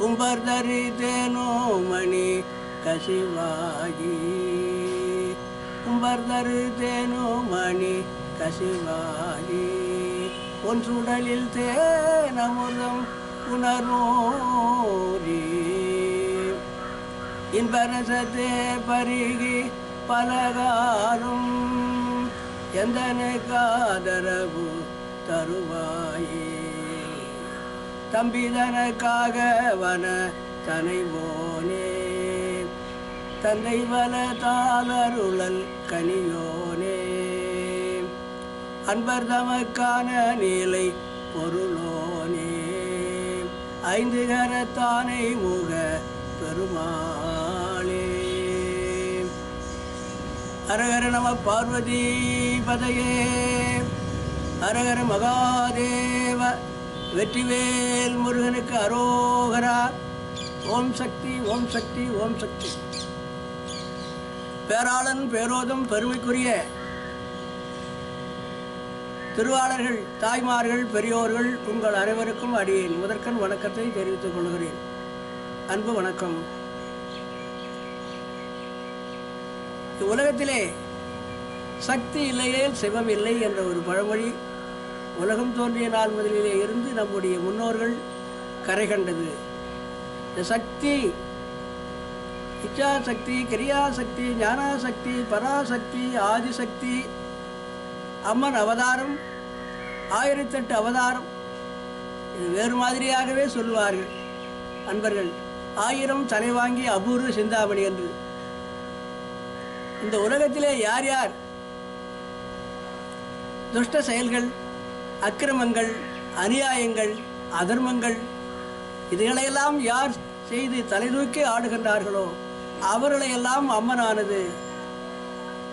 கும்பர்தரி தேனோ மணி கசிவாகி. கும்பர்தரு தேனோ மணி கசிவாகி. உன் சுடலில் தேனமுதம் உணர்வோரி. இன்பரசத்தே பருகி பலகாலும் எந்தனுக்காதரவு தருவாயே. தம்பிதனக்காக வன தனைவோனே தந்தை வல தாளருளல் கனியோனே. அன்பர் தமக்கான நீலை பொருளோனே. ஐந்து கரத்தானை முக பெருமாளே. ஹரஹர நம பார்வதி பதையே. ஹரஹர மகாதேவ வெற்றிவேல் முருகனுக்கு அரோகரா. ஓம் சக்தி ஓம் சக்தி ஓம் சக்தி. பேராளன் பேரோதும் பெருமைக்குரிய திருவாளர்கள் தாய்மார்கள் பெரியோர்கள் உங்கள் அனைவருக்கும் அடியேன். முதற்கண் வணக்கத்தை தெரிவித்துக் கொள்கிறேன். அன்பு வணக்கம். உலகத்திலே சக்தி இல்லையே சிவம் இல்லை என்ற ஒரு பழமொழி உலகம் தோன்றிய நாள் முதலிலே இருந்து நம்முடைய முன்னோர்கள் கரை கண்டது. இந்த சக்தி இச்சா சக்தி ஞானாசக்தி பராசக்தி ஆதிசக்தி அம்மன் அவதாரம் ஆயிரத்தெட்டு அவதாரம் இது வேறு மாதிரியாகவே சொல்லுவார்கள். அன்பர்கள் ஆயிரம் தலை வாங்கி அபூர்வ சிந்தாமணி என்று. இந்த உலகத்திலே யார் யார்? துஷ்ட செயல்கள் அக்கிரமங்கள் அநியாயங்கள் அதர்மங்கள் இதுகளையெல்லாம் யார் செய்து தலைதூக்கி ஆடுகின்றார்களோ அவர்களையெல்லாம் அம்மனானது.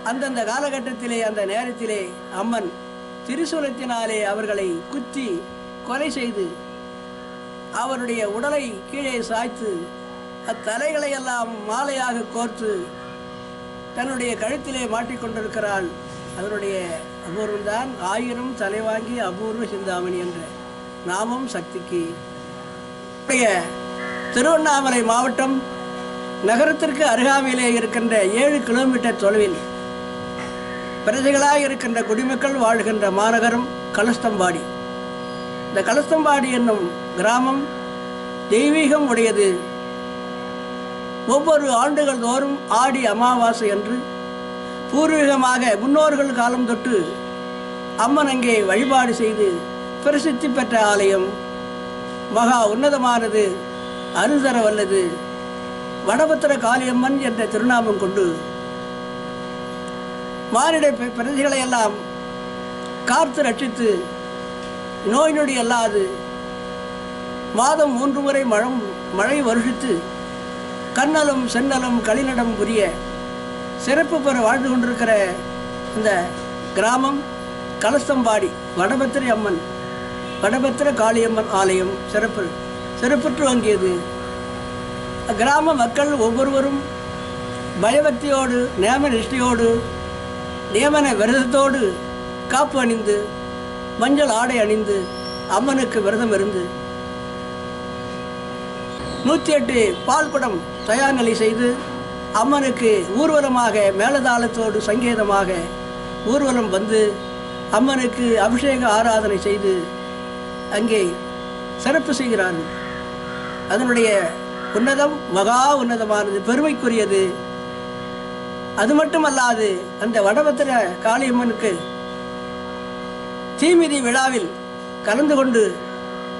அந்தந்த காலகட்டத்திலே அந்த நேரத்திலே அம்மன் திரிசூலத்தினாலே அவர்களை குத்தி கொலை செய்து அவருடைய உடலை கீழே சாய்த்து அத்தலைகளை எல்லாம் மாலையாக கோர்த்து தன்னுடைய கழுத்திலே மாட்டிக்கொண்டிருக்கிறாள். அதனுடைய அபூர்வம்தான் ஆயிரம் தலை வாங்கி அபூர்வ சிந்தாமணி என்ற நாமம் சக்திக்கு. திருவண்ணாமலை மாவட்டம் நகரத்திற்கு அருகாமையிலே இருக்கின்ற ஏழு கிலோமீட்டர் தொலைவில் பிரஜைகளாக இருக்கின்ற குடிமக்கள் வாழ்கின்ற மாநகரம் கலஸ்தம்பாடி. இந்த கலஸ்தம்பாடி என்னும் கிராமம் தெய்வீகம் உடையது. ஒவ்வொரு ஆண்டுகள் தோறும் ஆடி அமாவாசை என்று பூர்வீகமாக முன்னோர்கள் காலம் தொட்டு அம்மன் அங்கே வழிபாடு செய்து பிரசித்தி பெற்ற ஆலயம். மகா உன்னதமானது. அருதர வல்லது. வடபத்திர காளியம்மன் என்ற திருநாமம் கொண்டு மானிட பி- எல்லாம் காத்து ரட்சித்து நோய் நொடி அல்லாது மாதம் மூன்று முறை மழம் மழை வருஷித்து கண்ணலும் சென்னலும் களிநடம் புரிய சிறப்பு பெற வாழ்ந்து கொண்டிருக்கிற இந்த கிராமம் கலசம்பாடி வடபத்திரை அம்மன் வடபத்திர காளியம்மன் ஆலயம் சிறப்பு. சிறப்புற்று வாங்கியது. கிராம மக்கள் ஒவ்வொருவரும் பயபக்தியோடு நேம நிஷ்டையோடு நியமன விரதத்தோடு காப்பு அணிந்து மஞ்சள் ஆடை அணிந்து அம்மனுக்கு விரதம் இருந்து நூற்றி எட்டு பால் குடம் தயார் நிலை செய்து அம்மனுக்கு ஊர்வலமாக மேலதாளத்தோடு சங்கேதமாக ஊர்வலம் வந்து அம்மனுக்கு அபிஷேக ஆராதனை செய்து அங்கே சிறப்பு செய்கிறார்கள் அதனுடைய உன்னதம் மகா உன்னதமானது பெருமைக்குரியது. அது மட்டுமல்லாது அந்த வடபத்திர காளியம்மனுக்கு தீமிதி விழாவில் கலந்து கொண்டு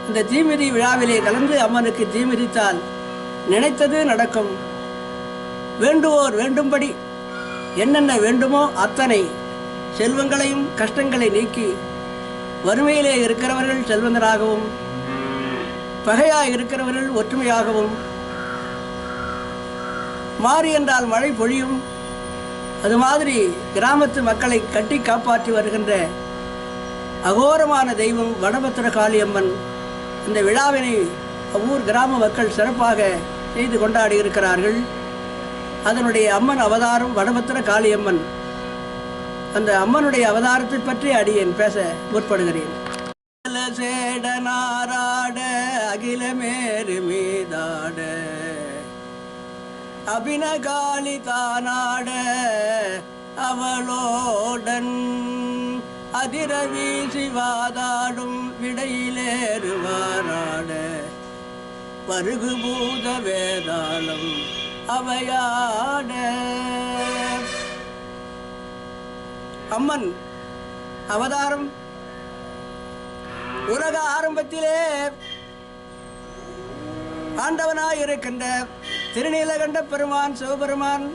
இந்த தீமிதி விழாவிலே கலந்து அம்மனுக்கு தீமிதித்தால் நினைத்தது நடக்கும். வேண்டுவோர் வேண்டும்படி என்னென்ன வேண்டுமோ அத்தனை செல்வங்களையும் கஷ்டங்களை நீக்கி வறுமையிலே இருக்கிறவர்கள் செல்வந்தராகவும் பகையாக இருக்கிறவர்கள் ஒற்றுமையாகவும் மாறி என்றால் மழை பொழியும் அது மாதிரி கிராமத்து மக்களை கட்டி காப்பாற்றி வருகின்ற அகோரமான தெய்வம் வடபத்திர காளியம்மன் இந்த விழாவினை ஊர் கிராம மக்கள் சிறப்பாக செய்து கொண்டாடி இருக்கிறார்கள். அதனுடைய அம்மன் அவதாரம் வடபத்திர காளியம்மன் அந்த அம்மனுடைய அவதாரத்தை பற்றி அடியேன் பேச முற்படுகிறேன். சேடனாராட அகிலமேறு மீதாட அபினகாளி தானாட அவளோடன் அதிர வீசி வாதாடும் விடையிலேறுவாராட. பருகுபூத வேதாளம் அவையாட. அம்மன் அவதாரம். உலக ஆரம்பத்திலே ஆண்டவனாய் இருக்கின்ற திருநீலகண்ட பெருமான் சிவபெருமான்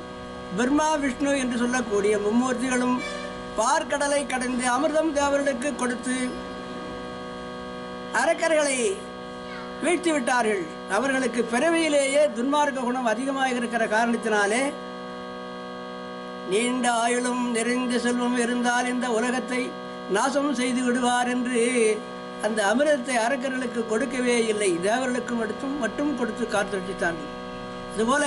பிரம்மா விஷ்ணு என்று சொல்லக்கூடிய மும்மூர்த்திகளும் பார்க்கடலை கடந்து அமிர்தம் தேவர்களுக்கு கொடுத்து அரக்கர்களை வீழ்த்தி விட்டார்கள் அவர்களுக்கு பிறவியிலேயே துன்மார்க்க குணம் அதிகமாக இருக்கிற காரணத்தினாலே நீண்ட ஆயுளும் நிறைந்த செல்வம் இருந்தால் இந்த உலகத்தை நாசம் செய்து விடுவார் என்று அந்த அமிர்தத்தை அரக்கர்களுக்கு கொடுக்கவே இல்லை. தேவர்களுக்கு மட்டும் மட்டும் கொடுத்து காத்தொழித்தார்கள் இதுபோல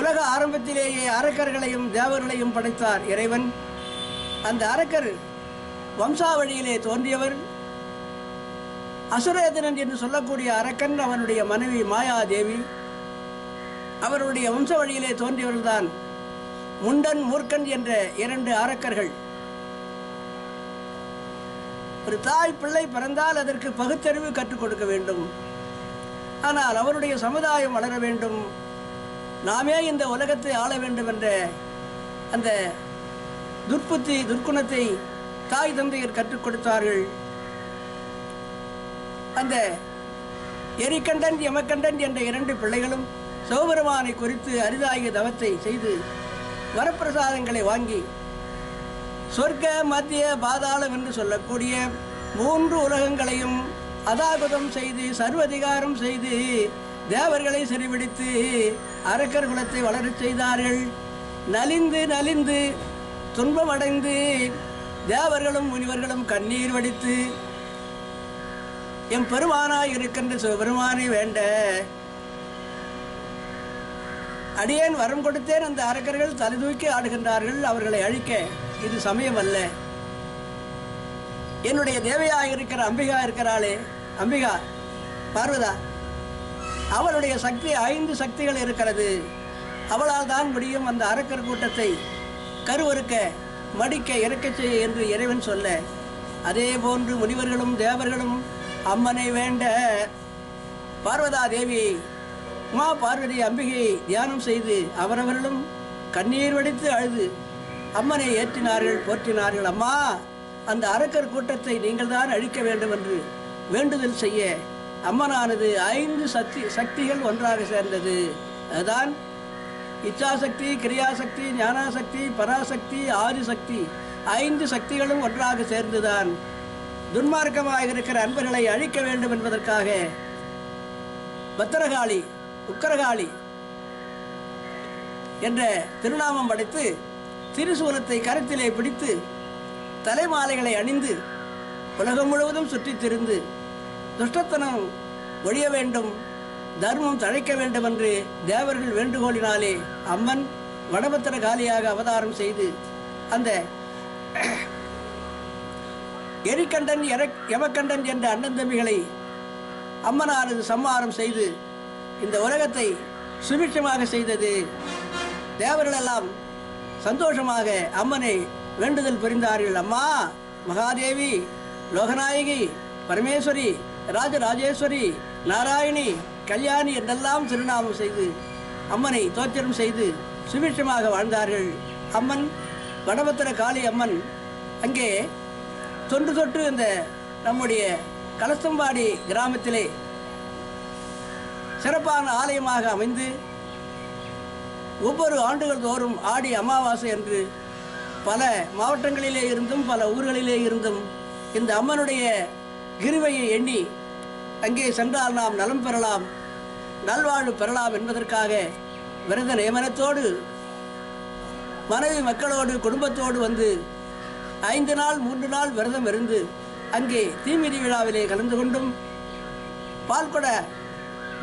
உலக ஆரம்பத்திலேயே அரக்கர்களையும் தேவர்களையும் படைத்தார் இறைவன். அந்த அரக்கர் வம்சாவழியிலே தோன்றியவர். அசுரேதனன் என்று சொல்லக்கூடிய அரக்கன் அவனுடைய மனைவி மாயாதேவி. அவருடைய வம்ச வழியிலே தோன்றியவர்கள்தான் முண்டன் மூர்க்கன் என்ற இரண்டு அரக்கர்கள் ஒரு தாய் பிள்ளை பிறந்தால் அதற்கு பகுத்தறிவு கற்றுக் கொடுக்க வேண்டும். ஆனால் அவருடைய சமுதாயம் வளர வேண்டும். நாமே இந்த உலகத்தை ஆள வேண்டும் என்ற அந்த துர்ப்புத்தி துர்க்குணத்தை தாய் தந்தையர் கற்றுக் கொடுத்தார்கள். அந்த எரிகண்டன் எமக்கண்டன் என்ற இரண்டு பிள்ளைகளும் சிவபெருமானை குறித்து அரிதாகிய தவத்தை செய்து வரப்பிரசாதங்களை வாங்கி சொர்க்க மத்திய பாதாளம் என்று சொல்லக்கூடிய மூன்று உலகங்களையும் அதாகுதம் செய்து சர்வதிகாரம் செய்து தேவர்களை சிறைபிடித்து அரக்கர் குலத்தை வளரச் செய்தார்கள். நலிந்து நலிந்து துன்பமடைந்து தேவர்களும் முனிவர்களும் கண்ணீர் வடித்து எம் பெருமானாய் இருக்கின்ற சிவபெருமானை வேண்ட அடியேன் வரம் கொடுத்தேன் அந்த அரக்கர்கள் தலை தூக்கி ஆடுகின்றார்கள். அவர்களை அழிக்க இது சமயம் அல்ல என்னுடைய தேவையாக இருக்கிற அம்பிகா இருக்கிறாளே. அம்பிகா பார்வதா அவளுடைய சக்தி ஐந்து சக்திகள் இருக்கிறது. அவளால் தான் முடியும் அந்த அரக்கர் கூட்டத்தை கருவறுக்க மடிக்க இறக்க செய்ய என்று இறைவன் சொல்ல. அதே போன்று முனிவர்களும் தேவர்களும் அம்மனை வேண்ட பார்வதா தேவியை உமா பார்வதி அம்பிகையை தியானம் செய்து அவரவர்களும் கண்ணீர் வடித்து அழுது. அம்மனை ஏற்றினார்கள் போற்றினார்கள். அம்மா அந்த அரக்கர் கூட்டத்தை நீங்கள் தான் அழிக்க வேண்டும் என்று வேண்டுதல் செய்ய அம்மனானது ஐந்து சக்தி சக்திகள் ஒன்றாக சேர்ந்தது. அதுதான் இச்சாசக்தி கிரியாசக்தி ஞானாசக்தி பராசக்தி ஆதிசக்தி. ஐந்து சக்திகளும் ஒன்றாக சேர்ந்துதான் துன்மார்க்கமாக இருக்கிற அன்பர்களை அழிக்க வேண்டும் என்பதற்காக பத்திரகாளி உக்கரகாளி என்ற திருநாமம் படைத்து திருசூலத்தை கரத்திலே பிடித்து தலைமாலைகளை அணிந்து உலகம் முழுவதும் சுற்றித் திரிந்து துஷ்டத்தனம் ஒழிய வேண்டும் தர்மம் தழைக்க வேண்டும் என்று தேவர்கள் வேண்டுகோளினாலே அம்மன் வடபத்திர காலியாக அவதாரம் செய்து அந்த எரிக்கண்டன் எரக் எமக்கண்டன் என்ற அண்ணன் தம்பிகளை அம்மனானது சம்மாரம் செய்து இந்த உலகத்தை சுபிட்சமாக செய்தது தேவர்களெல்லாம் சந்தோஷமாக அம்மனை வேண்டுதல் புரிந்தார்கள். அம்மா மகாதேவி லோகநாயகி பரமேஸ்வரி ராஜராஜேஸ்வரி நாராயணி கல்யாணி என்றெல்லாம் திருநாமம் செய்து அம்மனை தோத்திரம் செய்து சுபிட்சமாக வாழ்ந்தார்கள். அம்மன் வடபத்திர காளி அம்மன் அங்கே தொன்று தொட்டு இந்த நம்முடைய கலசம்பாடி கிராமத்திலே சிறப்பான ஆலயமாக அமைந்து ஒவ்வொரு ஆண்டுகள் தோறும் ஆடி அமாவாசை என்று பல மாவட்டங்களிலே இருந்தும் பல ஊர்களிலே இருந்தும் இந்த அம்மனுடைய கிருவையை எண்ணி அங்கே சென்றால் நாம் நலம் பெறலாம் நல்வாழ்வு பெறலாம் என்பதற்காக விரத நியமனத்தோடு மனைவி மக்களோடு குடும்பத்தோடு வந்து ஐந்து நாள் மூன்று நாள் விரதம் இருந்து அங்கே தீமிதி விழாவிலே கலந்து கொண்டும் பால்குட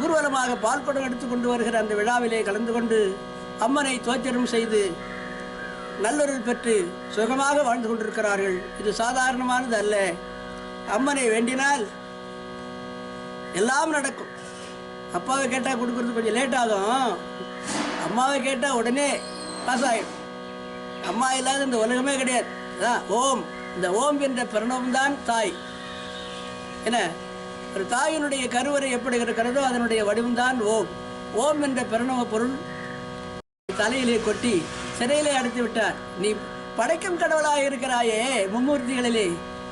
ஊர்வலமாக பால்குடம் எடுத்து கொண்டு வருகிற அந்த விழாவிலே கலந்து கொண்டு அம்மனை தோத்திரம் செய்து நல்லொருள் பெற்று சுகமாக வாழ்ந்து கொண்டிருக்கிறார்கள். இது சாதாரணமானது அல்ல. அம்மனை வேண்டினால் எல்லாம் நடக்கும். அப்பாவை கேட்டால் கொடுக்கறது கொஞ்சம் லேட் ஆகும். அம்மாவை கேட்டால் உடனே பாஸ் ஆகிடும் அம்மா இல்லாத இந்த உலகமே கிடையாது. அதான் ஓம். இந்த ஓம் என்ற பிரணவம் தான் தாய். என்ன? ஒரு தாயினுடைய கருவறை எப்படி இருக்கிறதோ அதனுடைய வடிவம்தான் ஓம். ஓம் என்ற பிரணவ பொருள் தலையிலே கொட்டி சிறையிலே அடைத்து விட்டார். நீ படைக்கும் கடவுளாக இருக்கிறாயே மும்மூர்த்திகளிலே.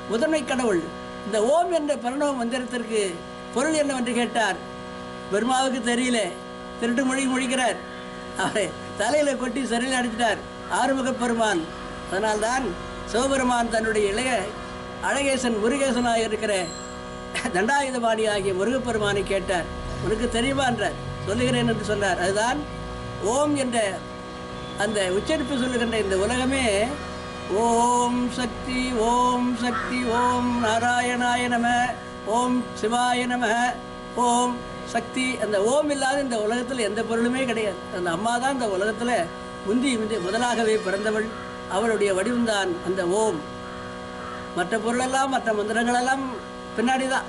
முதன்மை கடவுள். இந்த ஓம் என்ற பிரணவ மந்திரத்திற்கு பொருள் என்னவென்று கேட்டார். பெருமாவுக்கு தெரியல. திருட்டு மொழி மொழிக்கிறார் அவரை தலையில கொட்டி சிறையில் அடிச்சிட்டார் ஆறுமுகப் பெருமான். அதனால்தான் சிவபெருமான் தன்னுடைய இளைய அழகேசன் முருகேசனாக இருக்கிற தண்டாயுதபாணி ஆகிய முருகப்பெருமானை கேட்டார். உனக்கு தெரியுமா? என்றார். சொல்லுகிறேன் என்று சொன்னார். அதுதான் ஓம் என்ற அந்த உச்சரிப்பு சொல்லுகின்ற இந்த உலகமே ஓம் சக்தி ஓம் சக்தி ஓம் நாராயணாய நம ஓம் சிவாய நம ஓம் சக்தி. அந்த ஓம் இல்லாத இந்த உலகத்தில் எந்த பொருளுமே கிடையாது. அந்த அம்மா தான் இந்த உலகத்தில் முந்தி முந்தி முதலாகவே பிறந்தவள். அவளுடைய வடிவம்தான் அந்த ஓம். மற்ற பொருளெல்லாம் மற்ற மந்திரங்களெல்லாம் பின்னாடி தான்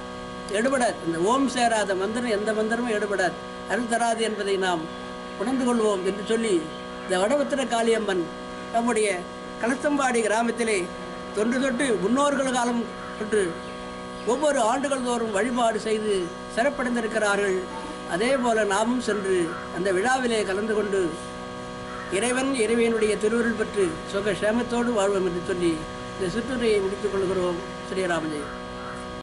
எடுபடாது. இந்த ஓம் சேராத மந்திரம் எந்த மந்திரமும் எடுபடாது. அருள் தராது என்பதை நாம் உணர்ந்து கொள்வோம் என்று சொல்லி இந்த வடபத்திர காளியம்மன் நம்முடைய களத்தம்பாடி கிராமத்திலே தொன்று தொட்டு முன்னோர்கள் காலம் தொட்டு ஒவ்வொரு ஆண்டுகள் தோறும் வழிபாடு செய்து சிறப்படைந்திருக்கிறார்கள். அதே போல நாமும் சென்று அந்த விழாவிலே கலந்து கொண்டு இறைவன் இறைவனுடைய திருவருள் பெற்று சுக சேமத்தோடு வாழ்வோம் என்று சொல்லி இந்த சிற்றுரையை முடித்துக் கொள்கிறோம். ஸ்ரீராமஜெயம்.